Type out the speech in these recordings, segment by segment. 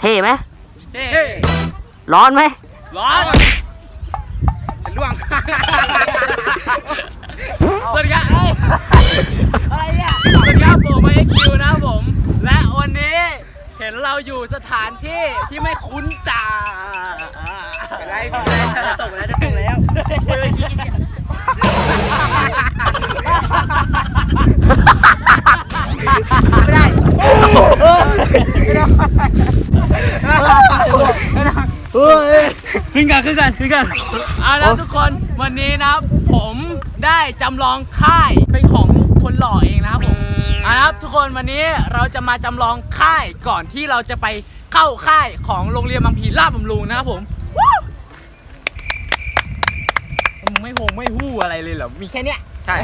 เท่ไหมเฮ้ยร้อนไหม ร้อนจะล่วง สวัสดีครับอะไรเนี่ยสวัสดีครับผมไอคิวนะครับผม และวันนี้เห็นเราอยู่สถานที่ที่ไม่คุ้นตาอะไรจะตกแล้วจะตกแล้ว ไม่ได้ขึ้นกันขึ้นกันขึ้นกันเอาละทุกคนวันนี้นะครับ ผมได้จำลองค่ายเป็นของคนหล่อเองนะครับผมเอาละครับทุกคนวันนี้เราจะมาจำลองค่ายก่อนที่เราจะไปเข้าค่ายของโรงเรียนบางพีลาดบำรุงนะครับผมวู้มึงไม่โหงไม่หู้อะไรเลยเหรอมีแค่เนี้ยใช่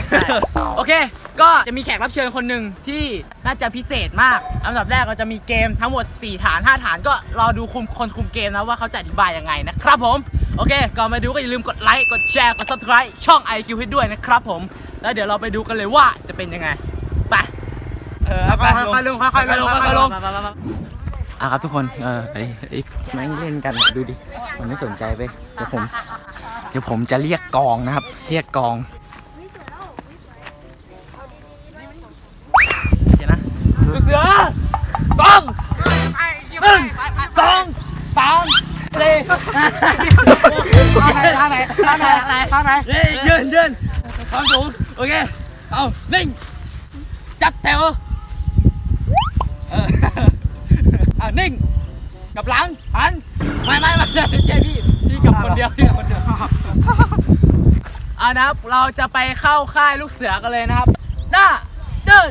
โอเค ก็จะมีแขกรับเชิญคนหนึ่งที่น่าจะพิเศษมาก อันดับแรกเราจะมีเกมทั้งหมด 4 ฐาน 5 ฐานก็รอดูคุมคนคุมเกมนะว่าเขาจะอธิบายยังไงนะครับผม โอเค ก่อนมาดูก็อย่าลืมกดไลค์ กดแชร์ กด subscribe ช่อง IQ ให้ด้วยนะครับผม แล้วเดี๋ยวเราไปดูกันเลยว่าจะเป็นยังไง ไป เออไปค่อยๆลงค่อยๆลงค่อยๆลงอะครับทุกคน เออไอ้ไอ้แม่งเล่นกันดูดิ มันไม่สนใจไปเดี๋ยวผม เดี๋ยวผมจะเรียกกองนะครับ เรียกกอง โอเคนะ ลูกเสือกองหนึ่งสองสามสี่ท่าไหนท่าไหนท่าไหนท่าไหนยืนยืนความสูงโอเค เอานิ่ง จับแถวเออเอานิ่ง กับหลังหันไม่ไม่ไม่ใช่พี่พี่กับคนเดียวพี่กับคนเดียวเอานะครับ เราจะไปเข้าค่ายลูกเสือกันเลยนะครับ หน้า เดิน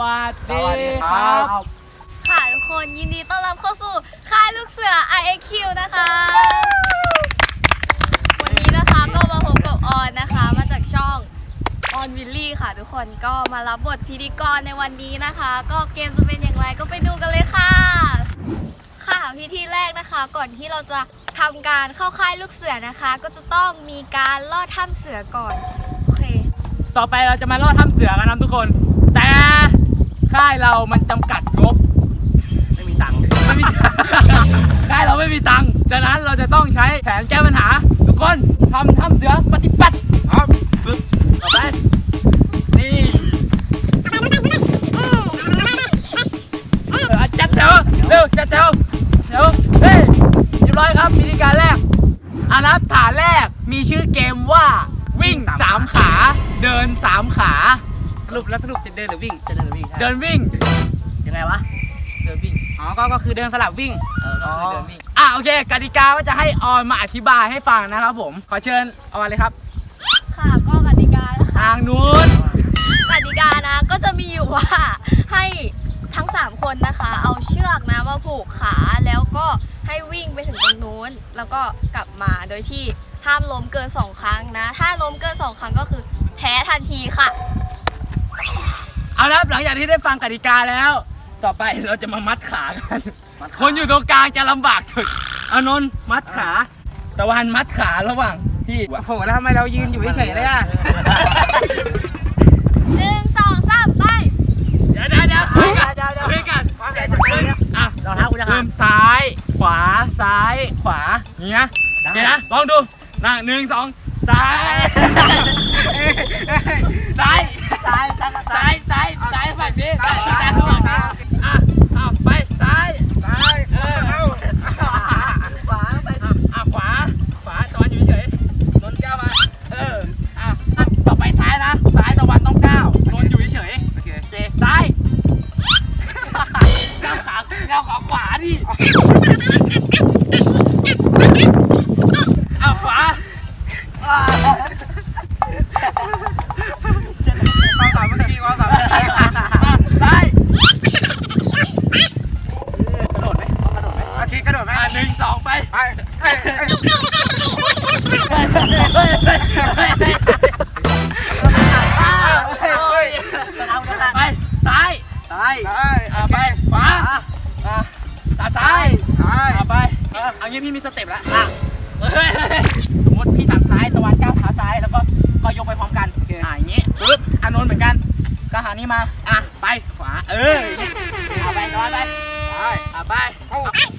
วัสดีครับค่ะทุกคนยินดีต้อนรับเข้าสู่ค่ายลูกเสือ IAQ นะคะ วันนี้นะคะก็มาพบกับออนนะคะ มาจากช่องออนวิลลี่ค่ะ ทุกคนก็มารับบทพิธีกรในวันนี้นะคะ ก็เกมจะเป็นอย่างไรก็ไปดูกันเลยค่ะ ค่ะพิธีแรกนะคะ ก่อนที่เราจะทำการเข้าค่ายลูกเสือนะคะ ก็จะต้องมีการลอดถ้ำเสือก่อนโอเค ต่อไปเราจะมาลอดถ้ำเสือกันนะทุกคนแต่ ค่ายเรามันจำกัดงบไม่มีตังค์ไม่มีค่ายเราไม่มีตังค์ฉะนั้นเราจะต้องใช้แผนแก้ปัญหา ทุกคนทำถ้ำเสือปฏิบัติครับปึ๊บต่อไปนี่เออจัดแถวเร็วจัดแถวเดี๋ยวเฮ้ยเรียบร้อยครับวิธีการแรกอานับฐานแรกมีชื่อเกมว่าวิ่งสามขา เดินสามขาส รุปแล้วสรุปจะเดินหรือวิ่ง จะเดินหรือวิ่งเดินวิ่ง ยังไงวะ เดินวิ่ง อ๋อ ก็ก็คือเดินสลับวิ่ง เออ ก็คือเดินวิ่ง อะโอเคกติกาว่าจะให้ออนมาอธิบายให้ฟังนะครับผม ขอเชิญเอามาเลยครับ ค่ะก็กติกานะคะ ทางนู้น กติกานะก็จะมีอยู่ว่าให้ทั้ง 3 คนนะคะ เอาเชือกนะมาผูกขาแล้วก็ให้วิ่งไปถึงตรงนู้น แล้วก็กลับมาโดยที่ห้ามล้มเกิน 2 ครั้งนะ ถ้าล้มเกิน 2 ครั้งก็คือแพ้ทันทีค่ะ เอาละครับหลังจากที่ได้ฟังกติกาแล้ว ต่อไปเราจะมามัดขากัน คนอยู่ตรงกลางจะลำบากสุดอานนท์มัดขาตะวันมัดขาระหว่างที่โอ้โหแล้วทำไมเรายืนอยู่เฉยๆเลยอะ1 2 3ไป เดี๋ยวเดี๋ยวเดี๋ยวคุยกันคุยกันอะรองเท้ากูจะขาเริ่ดมซ้าย ขวาซ้ายขวาอย่างเงี้ยเดี๋ยวนะลองดูนั่งหนึ่งสอง ซ้ายซ้ายซ้ายซ้ายซ้ายซ้ายซ้ายฝั่งนี้ซ้ายซ้ายฝั่งนี้อะเอาไปซ้ายซ้ายเออเอาขวาไปอะขวาขวาตะวันอยู่เฉยนนท์ก้าวมาเอออะต่อไปซ้ายนะซ้ายตะวันต้องก้าวนนอยู่เฉยโอเคเคซ้ายก้าวขาก้าวขาขวาดิ Oh.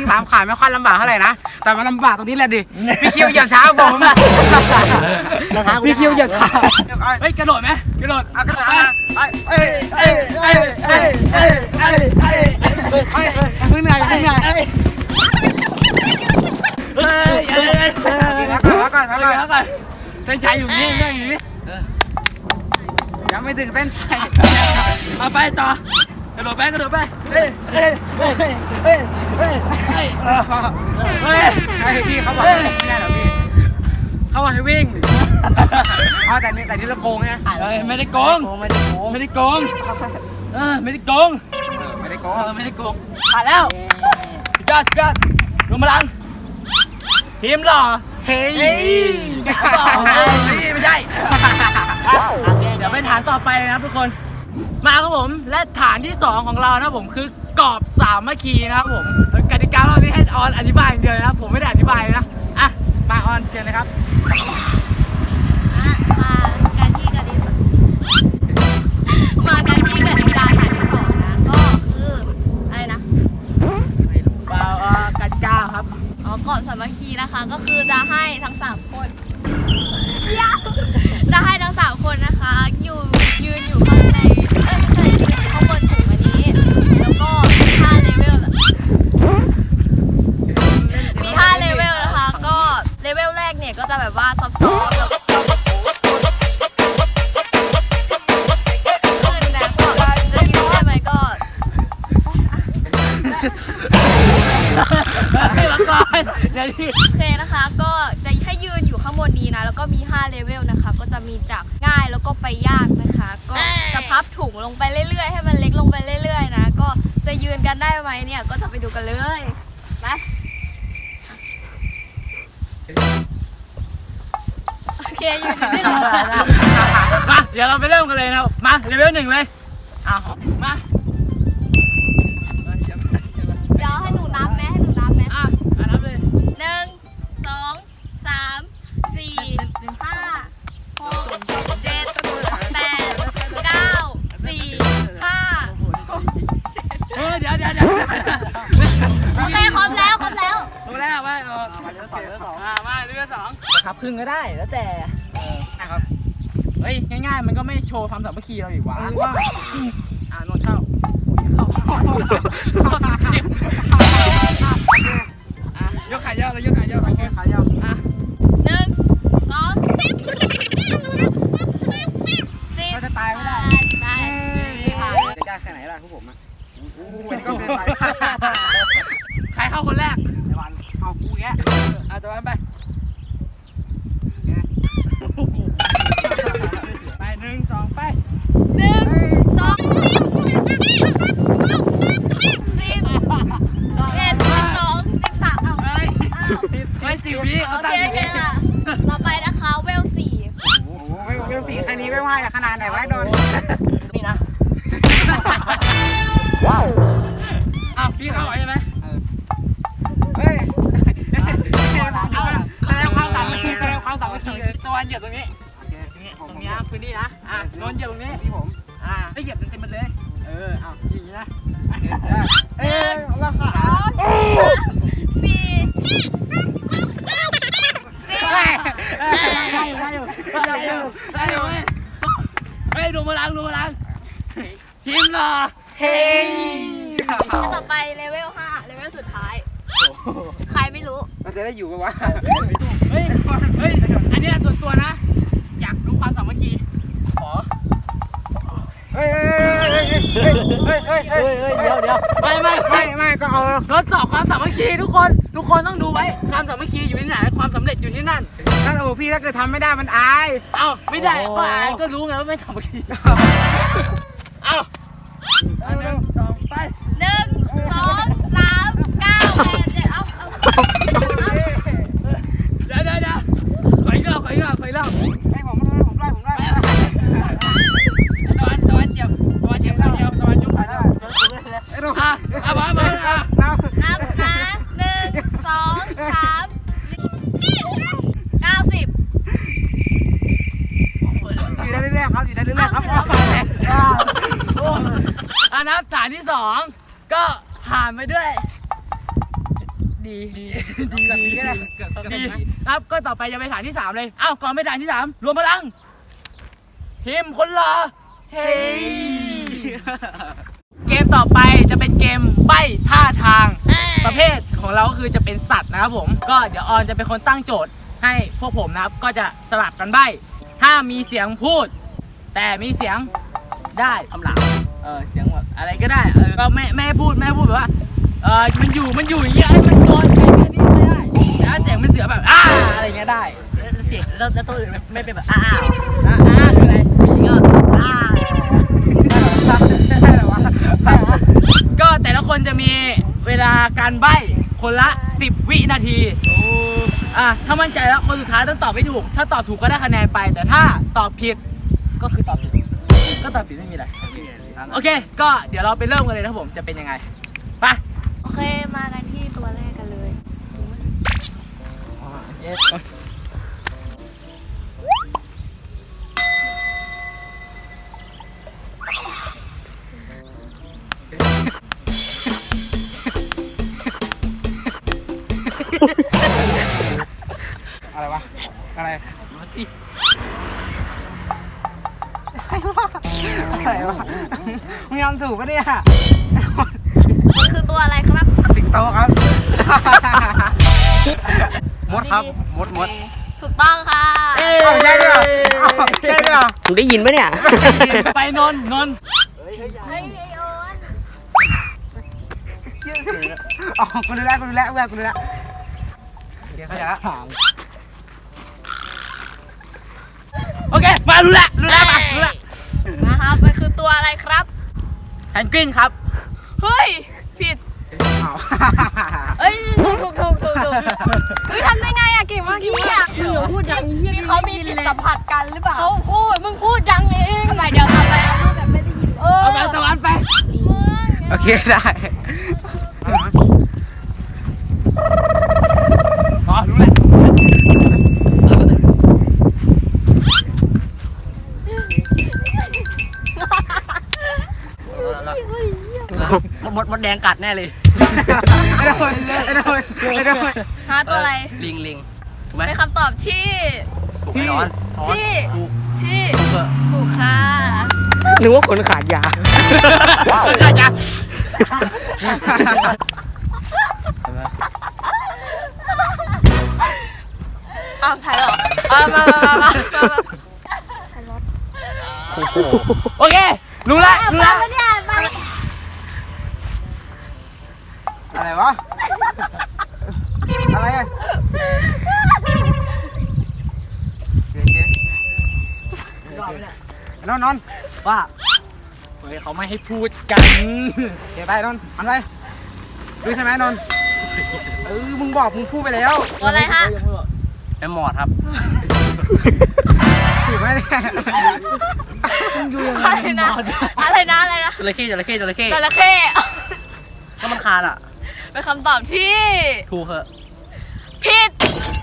ว่าวิ่งสามขาไม่ค่อยลำบากเท่าไหร่นะ แต่มันลำบากตรงนี้แหละดิ พี่คิวอย่าช้าผม พี่คิวอย่าช้าเฮ้ยกระโดดไหมกระโดดเอากระดาษไปเอ้ยเอ้ยเอ้ยเอ้ยเอ้ยเอ้ยเอ้ยเอ้ยเอ้ยเพิ่งเหนื่อยเพิ่งเหนื่อยเฮ้ยเฮ้ยเฮ้ยเฮ้ยพักก่อนพักก่อนพักก่อนแล้วก่อนเส้นชัยอยู่นี่เรื่องอยู่นี่ยังไม่ถึงเส้นชัยเอาไปต่อ กระโดดไปกระโดดไปเฮ้ยเฮ้ยเฮ้ยเฮ้ยเฮ้ยเฮ้ยเฮ้ยพี่เขาบอกให้วิ่งไม่ได้เหรอพี่เขาบอกให้วิ่งเอาแต่นี่แต่นี่เราโกงไงเฮ้ไม่ได้โกงไม่ได้โกงไม่ได้โกงเออไม่ได้โกงไม่ได้โกงไม่ได้โกงผ่านแล้วสุดยอดสุดยอดรวมพลังทีมหล่อเฮ้ยไม่ใช่เดี๋ยวไปฐานต่อไปเลยนะครับทุกคน มาครับผมและฐานที่ 2 ของเรานะครับผมคือกรอบสามัคคีนะครับผมกติการอบนี้ให้ออนอธิบายอย่างเดียวนะครับผมไม่ได้อธิบายนะอะมาออนเชิญเลยครับ ลงไปเรื่อยๆ ให้มันเล็กลงไปเรื่อย ๆ นะ ก็จะยืนกันได้ไหมเนี่ย ก็จะไปดูกันเลยมาโอเคยืนอยู่ที่มาเดี๋ยวเราไปเริ่มกันเลยนะครับ มาเลเวลหนึ่งเลยอ้าวมา เฮ้ยเดี๋ยวเดี๋ยวเดี๋ยวโอเคครบแล้วครบแล้ว รู้แล้วไปเออมาเรือสองเรือสองอ่ามาเรือสองครับครึ่งก็ได้แล้วแต่นะครับเฮ้ยง่ายๆมันก็ไม่โชว์ความสามัคคีเราอีกวะเออว่าอ่านนท์เข้าเข้าเข้าเข้าเจ็บอะยกขายาวเลยยกขายาวโอเค ทุกคน ทุกคนต้องดูไว้ ความสามัคคีอยู่ที่ไหน ความสำเร็จอยู่ที่นั่น ถ้าโอ้พี่ถ้าเกิดทำไม่ได้มันอาย เอ้าไม่ได้ก็อายก็รู้ไงว่าไม่สามัคคี เอ้าอันหนึ่งสองไป หนึ่งสองสาม อันนับฐานที่สองก็ผ่านไปด้วย ดีดีดีดีก็ได้ดีครับก็ต่อไปจะไปฐานที่สามเลยเอ้าก่อนไปฐานที่สามรวมพลังทีมคนรอเฮ้ยเกมต่อไปจะเป็นเกมใบ้ท่าทาง ประเภทของเราก็คือจะเป็นสัตว์นะครับผม ก็เดี๋ยวออนจะเป็นคนตั้งโจทย์ให้พวกผมนะครับ ก็จะสลับกันใบ้ถ้ามีเสียงพูด แต่มีเสียงได้คำหลัง เออเสียงแบบอะไรก็ได้เออก็ไม่ไม่พูดไม่พูดแบบว่าเออมันอยู่มันอยู่อย่างเงี้ยไอ้มันโดนไอ้นี่ไม่ได้แต่ถ้าเสียงมันเสือแบบอ้าอะไรเงี้ยได้เสียงแล้วแล้วตัวอื่นไม่เป็นแบบอ้าอ้าอ้าคืออะไรผู้หญิงก็อ้าก็แต่ละคนจะมีเวลาการใบ้คนละ 10 วินาทีอะถ้ามั่นใจแล้วคนสุดท้ายต้องตอบไม่ถูก ถ้าตอบถูกก็ได้คะแนนไป แต่ถ้าตอบผิดก็คือตอบผิด ก็ตอบผิดไม่มีอะไร โอเค ก็เดี๋ยวเราไปเริ่มกันเลยนะครับผมจะเป็นยังไงไปโอเคมากันที่ตัวแรกกันเลยอะไรวะอะไร อะไรวะมึงยอมถูกปะเนี่ยมันคือตัวอะไรครับ สิงโตครับ มดครับ มดมดถูกต้องค่ะเอาใช่ด้วยเหรอเอาใช่ด้วยเหรอมึงได้ยินปะเนี่ย ไปนนท์นนท์เฮ้ยไอโอนอ๋อกูรู้แล้วกูรู้แล้วเว้ยกูรู้แล้วเดี๋ยวเขาจะละโอเค มารู้ละรู้ละมารู้ละ นะครับมันคือตัวอะไรครับ แพนกวินครับ เฮ้ย ผิดเอาเอ้ยถูกถูกถูกถูกถูกเฮ้ยทำได้ไงอะเก่งมากเก่งมากมึงอย่าพูดดังเฮียนี่เขามีจิตสัมผัสกันหรือเปล่าเขาพูดมึงพูดดังเองทำไมเดี๋ยวทำไปเอาพูดแบบไม่ได้ยินเออเอาไปตะวันไปโอเคได้อ๋อรู้แล้ว มดมดแดงกัดแน่เลยไอ้โดนไอ้โดนไอ้โดนหาตัวอะไรลิงลิงถูกไหมเป็นคำตอบที่ถูกไหมนอนที่ที่ถูกเถอะถูกค่ะนึกว่าคนขาดยาก็จะจะอ้าวถ่ายเหรออ่ามามามามามามาโอเค รู้ละรู้ละมาเนี่ยมา อะไรวะ อะไรอะเจ๊เจ๊นอนนอนว่าเฮ้ยเขาไม่ให้พูดกันเดี๋ยวไปนอนอันไปดูใช่ไหมนอนเออมึงบอกมึงพูดไปแล้วตัวอะไรฮะแอมมอดครับถูกไหมเนี่ย อะไรนะ อะไรนะ อะไรนะจระเข้จระเข้จระเข้จระเข้ก็มันคานอะ เป็นคำตอบที่ถูกเหอะผิด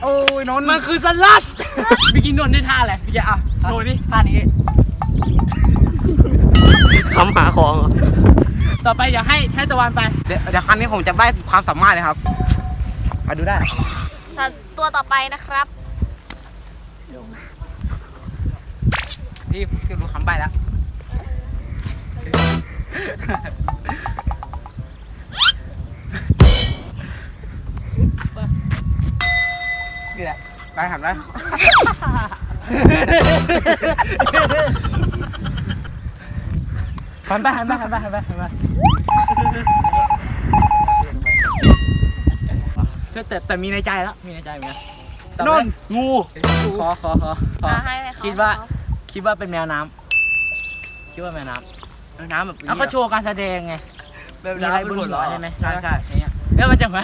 โอ้ยนอนมันคือสลัดเมื่อกี้นนท์ได้ท่าอะไรเมื่อกี้อะโชว์ดิท่านี้ คำหาของต่อไปอยากให้ให้ตะวันไป เดี๋ยวเดี๋ยวครั้งนี้ผมจะได้ความสามารถเลยครับมาดูได้ตัวต่อไปนะครับ พี่พี่รู้คำใบ้แล้ว นี่แหละไปหันไปคหันไปหันไปหันไปหันไปหันไปก็แต่แต่มีในใจแล้ว มีในใจเหมือนกันแต่นไม่นงู ขอขอขอขออะให้ให้เขคิดว่า คิดว่าเป็นแมวน้ำคิดว่าแมวน้ำน้ำแบบแล้วก็โชว์การแสดงไงแบบมีอะไรบนหัวใช่ไหมใช่ใช่อย่างเงี้ยแล้วมันจะมา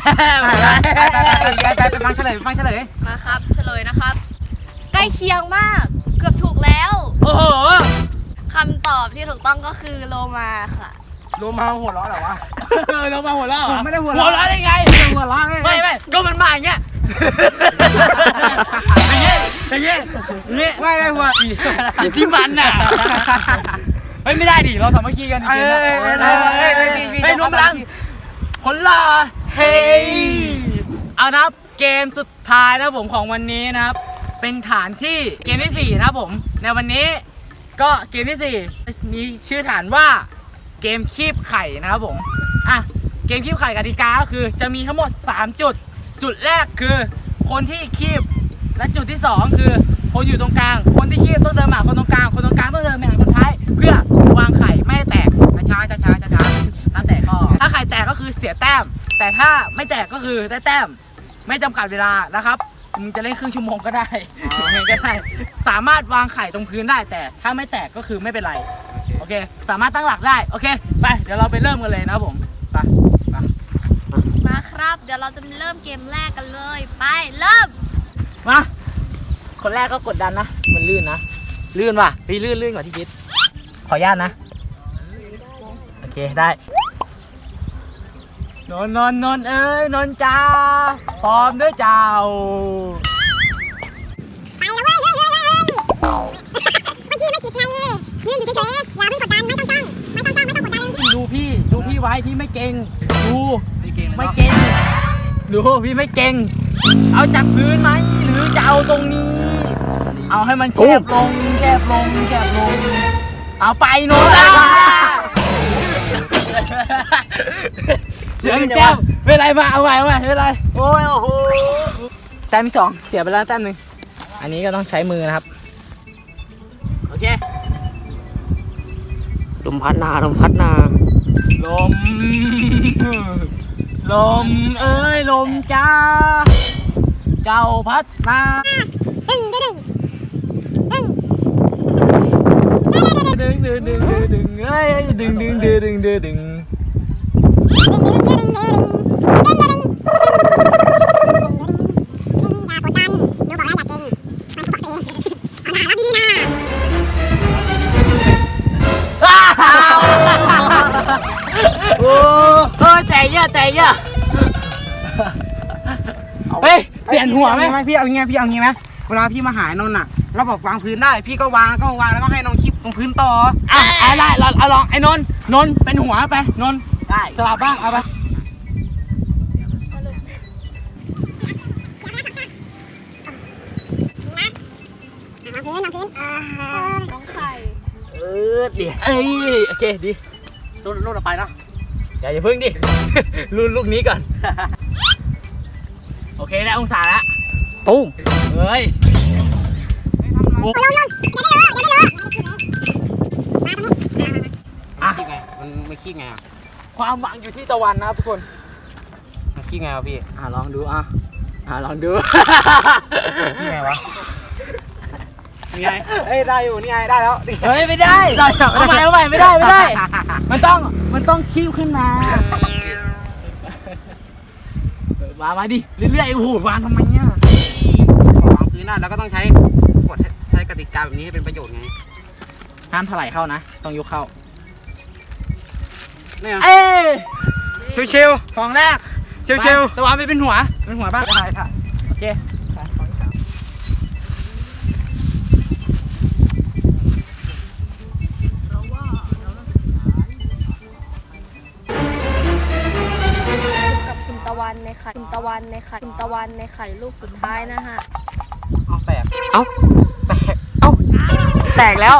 ไปไปไปไปฟังเฉลยฟังเฉลยมาครับเฉลยนะครับ ใกล้เคียงมาก เกือบถูกแล้วโอ้โหคำตอบที่ถูกต้องก็คือโลมาค่ะ โลมาหัวเราะเหรอวะ เรามาหัวเราะเหรอผมไม่ได้หัวหัวเราะเราะได้ไง หัวเราะเลยไม่ไม่ก็มันมาอย่างเงี้ยอย่างเงี้ยอย่าง เงี้ยอย่างเงี้ยไม่ได้หัวอยู่ที่มันน่ะเฮ้ยไม่ได้ดิเราสามัคคีกันจเอริงอๆเอนะอเออเออพี่พี่เฮ้ยรวมพลังคนละเฮ้ยเอานะครับเกมสุดท้ายนะครับผมของวันนี้นะครับ เป็นฐานที่เกมที่สี่นะครับผม ในวันนี้ก็เกมที่สี่มีชื่อฐานว่าเกมคีบไข่นะครับผมอะเกมคีบไข่กติกาก็คือจะมีทั้งหมด 3 จุด จุดแรกคือ คนที่คีบ และจุดที่ 2 คือคนอยู่ตรงกลาง คนที่คีบต้องเดินมาหาคนตรงกลาง คนตรงกลางต้องเดินไปหาคนท้าย เพื่อวางไข่ไม่ให้แตก ช้าช้าช้าช้าช้าแต่ก็ถ้าไข่แตกก็คือเสียแต้ม แต่ถ้าไม่แตกก็คือได้แต้ม ไม่จำกัดเวลานะครับมึงจะเล่นครึ่งชั่วโมงก็ได้ยังไงก็ได้ สามารถวางไข่ตรงพื้นได้ แต่ถ้าไม่แตกก็คือไม่เป็นไร โอเค สามารถตั้งหลักได้ โอเค ไป เดี๋ยวเราไปเริ่มกันเลยนะครับผม ไป ไป มาครับ เดี๋ยวเราจะเริ่มเกมแรกกันเลย ไป เริ่ม มา คนแรกก็กดดันนะ มันลื่นนะ ลื่นว่ะ พี่ลื่นลื่นกว่าที่คิด ขออนุญาตนะ โอเคได้นนท์นนท์นนท์เอ้ยนนท์จ้า พร้อมด้วยเจ้า ไปแล้วเว้ยเฮ้ยเฮ้ยเฮ้ยเมื่อกี้ไม่จิบไงยืนอยู่เฉยๆอย่าเพิ่งกดดันไม่ต้องจ้องไม่ต้องจ้องไม่ต้องกดดันดูพี่ ดูพี่ไว้พี่ไม่เก่ง ดูนี่เก่งเลยไม่เนาะเก่ง ดูพี่ไม่เก่ง เอาจากพื้นไหมหรือจะเอาตรงนี้ เอาให้มันแคบลงแคบลงแคบลง เอาไปโน่นละเสียงแก้วไม่เป็นไรมาเอาใหม่เอาใหม่ไม่เป็นไรโอ้ยโอ้โหแต้มที่สองเสียไปแล้วแต้มหนึ่งอันนี้ก็ต้องใช้มือนะครับ โอเคลมพัดนาลมพัดนาลม ลมเอ้ยลมจ้า เจ้าพัดมาดึงดึงดึงดึงดึงดึงดึงดึงเอ้ยดึงดึงดึงดึงดึงดึงอย่ ยแต่เยอะแต่เยอะเฮ้ยเปลี่ยนหัวไหมพี่เอาอย่างงี้พี่เอาอย่างงี้ไหมเวลาพี่มาหานนท์อะ เราบอกวางพื้นได้ พี่ก็วางก็วางแล้วก็ให้น้องคลิปตรงพื้นต่ออะเอาได้เราเอาลองไอ้นนท์นนท์เป็นหัวไปนนท์ได้สลับบ้างเอาไปเอาพื้นเอาพื้นเออน้องไข่เออดิเอ้ยโอเคดีรุ่นรุ่นต่อไปเนาะ อย่าอย่าพึ่งดิ รุ่นลูกนี้ก่อน โอเคได้องศาแล้วตุ้มเฮ้ยลงลงอย่าได้เลอะอย่าได้เลอะมาตรงนี้อะคิดไง มันไม่คิดไงอะความหวังอยู่ที่ตะวันนะครับทุกคน มันคิดไงวะพี่ อะลองดูอะ อะลองดูคิดไงวะนี่ไงเอ้ยได้อยู่นี่ไงได้แล้ว เฮ้ยไม่ได้ได้ครับเอาใหม่เอาใหม่ไม่ได้ไม่ได้ มันต้องมันต้องคิ้วขึ้นมาเออมามาดิเรื่อยๆโอ้โหวางทำไมเนี่ยวางพื้นน่ะแล้วก็ต้องใช้กฎใช้กติกาแบบนี้ให้เป็นประโยชน์ไงห้ามถลายเข้านะ ต้องยกเข้า เนี่ยเอ้ยชิวฟองแรกๆชิวไปตะวันไปเป็นหัว เป็นหัวบ้างๆได้ค่ะโอเค ไข่คุณตะวันในไข่คุณตะวันในไข่ลูกสุดท้ายนะฮะเอาแตกเอ้าเอ้าแตกแล้ว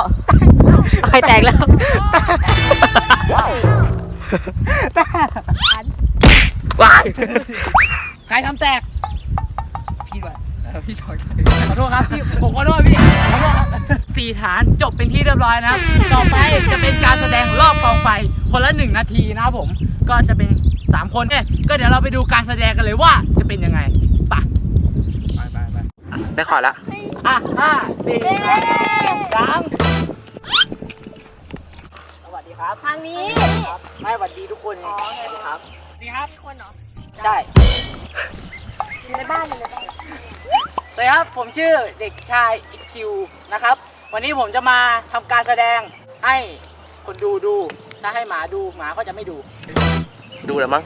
ใครแตกแล้วว้ายใครทำแตก พี่ด้วยพี่ถอยขอโทษครับพี่ผมขอโทษพี่ขอโทษครับสี่ฐานจบเป็นที่เรียบร้อยนะครับต่อไปจะเป็นการแสดงรอบกองไฟ คนละหนึ่งนาทีนะครับผม ก็จะเป็น สามคนเอ๊ะก็เดี๋ยวเราไปดูการแสดงกันเลยว่าจะเป็นยังไงไปะไปไปไปได้ขอแล้วอะห้าสี่สามสวัสดีครับทางนี้ครับไม่สวัสดีทุกคนไงสวัสดีครับสวัสดีครับคนเหรอได้อยู่ในบ้านอยู่ในบ้านสวัสดีครับผมชื่อเด็กชายอิคิวนะครับ วันนี้ผมจะมาทำการแสดงให้คนดูดูถ้าให้หมาดูหมาก็จะไม่ดู ดูแล้วมั้ง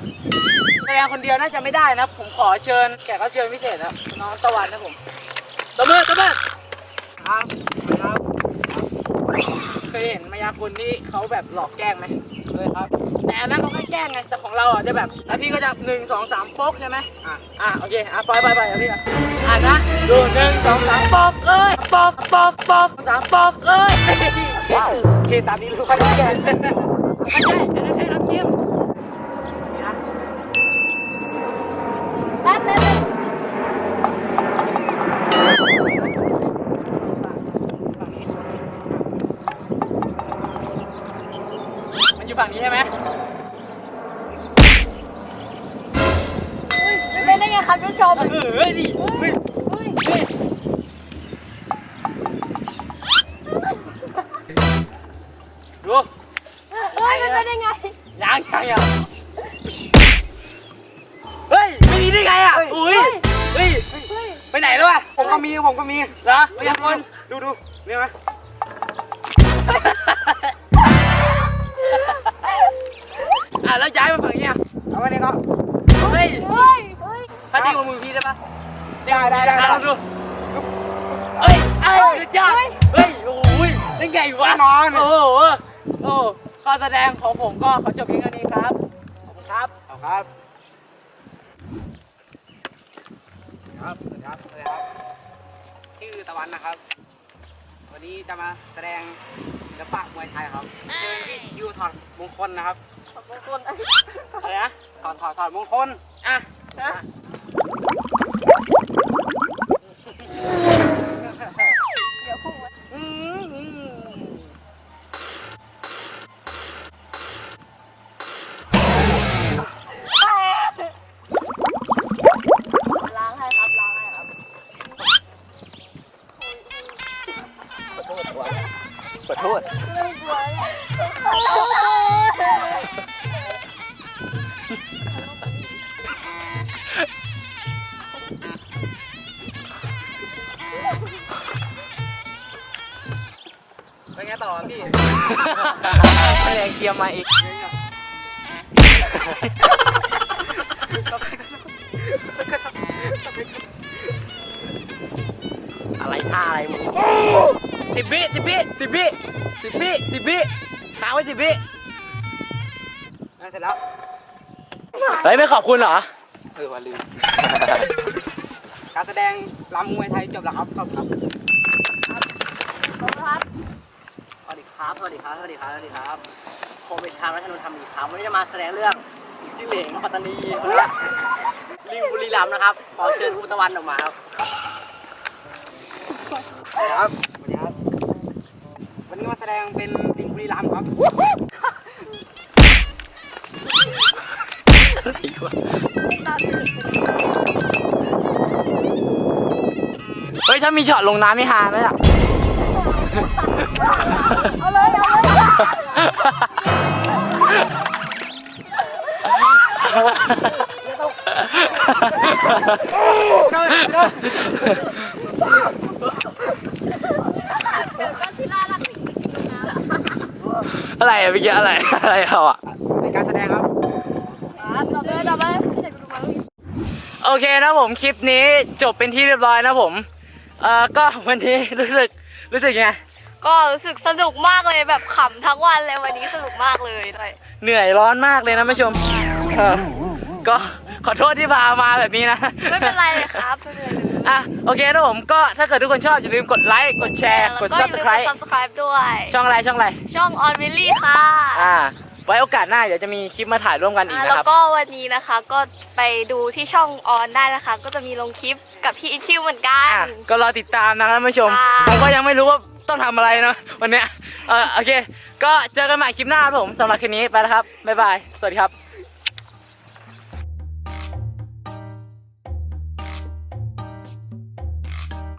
แสดงคนเดียวน่าจะไม่ได้นะ ผมขอเชิญแขกรับเชิญพิเศษครับน้องตะวันนะผมตะเบิดตะเบิดครับครับเคยเห็นมายากลที่เขาแบบหลอกแกล้งไหมเคยครับ แต่อันนั้นเขาไม่แกล้งไงแต่ของเราอะจะแบบแล้วพี่ก็จะหนึ่งสองสามโป๊กใช่ไหมอะอะโอเคอะไปไปไปเอาพี่อะอะนะดูหนึ่งสองสามโป๊กเอ้ยโป๊กโป๊กโป๊กสามโป๊กเอ้ยว้าวโอเคตามนี้รู้กันแก่ไม่ใช่อันนั้นแค่ อยู่ฝั่งนี้ใช่ไหมไม่เป็นได้ไงครับท่านผู้ชม เออเฮ้ยดิเฮ้ยเฮ้ยดูเฮ้ยไม่เป็นได้ไงยังไงอะเฮ้ยไม่มีได้ไงอะอุ้ยเฮ้ย ไปไหนแล้วอะผมก็มีผมก็มีเหรอพยากรณ์ดูดูเนี่ยไหม การแสดงของผมก็ขอจบเพียงเท่านี้ครับ ขอบคุณครับเอาครับ ครับสวัสดีครับสวัสดีครับ ชื่อตะวันนะครับ วันนี้จะมาแสดงศิลปะมวยไทยครับเชิญพี่ยูถอดมงคลนะครับอะไรนะ ถอดถอดถอดมงคล อะอื โทษไม่กลัวเลยเป็นไงต่อพี่แสดงเคลียร์มาอีกอะไรท่าอะไรมึงสิบวิสิบวิสิบวิ สิบวิสิบวิค้างไว้สิบวิอะเสร็จแล้วเฮ้ยไม่ขอบคุณเหรอ เออวันลืม การแสดงรำมวยไทยจบแล้วครับ ขอบคุณครับครับสวัสดีครับ สวัสดีครับ สวัสดีครับ สวัสดีครับผมเป็นชาวรัชนนท์ธรรมอีกครับวันนี้จะมาแสดงเรื่องจิ้งเหลงปัตตานีและลิงบุรีรัมย์นะครับ ขอเชิญคุณตะวันออกมาครับสวัสดีครับสวัสดีครับวั นนี้มาแสดงเป็นลิงบุรีรัมย์ครับเฮ้ยถ้ามีช็อตลงน้ำไม่ฮาไหมล่ะ เอาเลยเอาเลยเดี๋ยวก็ซิล่าลักหนีนะ อะไรอะเมื่อกี้อะไรอะไรเราอะเป็นการแสดงครับครับต่อไปต่อไปเด็กดูมาโอเคนะผมคลิปนี้จบเป็นที่เรียบร้อยนะผมเอ่อก็วันนี้รู้สึกรู้สึกไงก็รู้สึกสนุกมากเลยแบบขำทั้งวันเลยวันนี้สนุกมากเลยด้วยเหนื่อยร้อนมากเลยนะผู้ชมเออก็ขอโทษที่พามาแบบนี้นะไม่เป็นไรเลยครับไม่เป็นไรเลย อะโอเคนะผมก็ถ้าเกิดทุกคนชอบอย่าลืมกดไลค์กดแชร์แล้วกดก็อย่าลืมกด subscribe subscribe ด้วย ช่องอะไรช่องอะไรช่องออนวิลลี่ค่ะอ่า ไว้โอกาสหน้าเดี๋ยวจะมีคลิปมาถ่ายร่วมกันอีกอ่านะแล้วครับ ก็วันนี้นะคะก็ไปดูที่ช่องออนได้นะคะ ก็จะมีลงคลิปกับพี่อีคิวเหมือนกันอะก็รอติดตามนะครับท่านผู้ชม ค่ะ ผมก็ยังไม่รู้ว่าต้องทำอะไรนะวันเนี้ยเออโอเค ก็เจอกันใหม่คลิปหน้าครับผมสำหรับคลิปนี้ไปแล้วครับ บ๊ายบาย สวัสดีครับ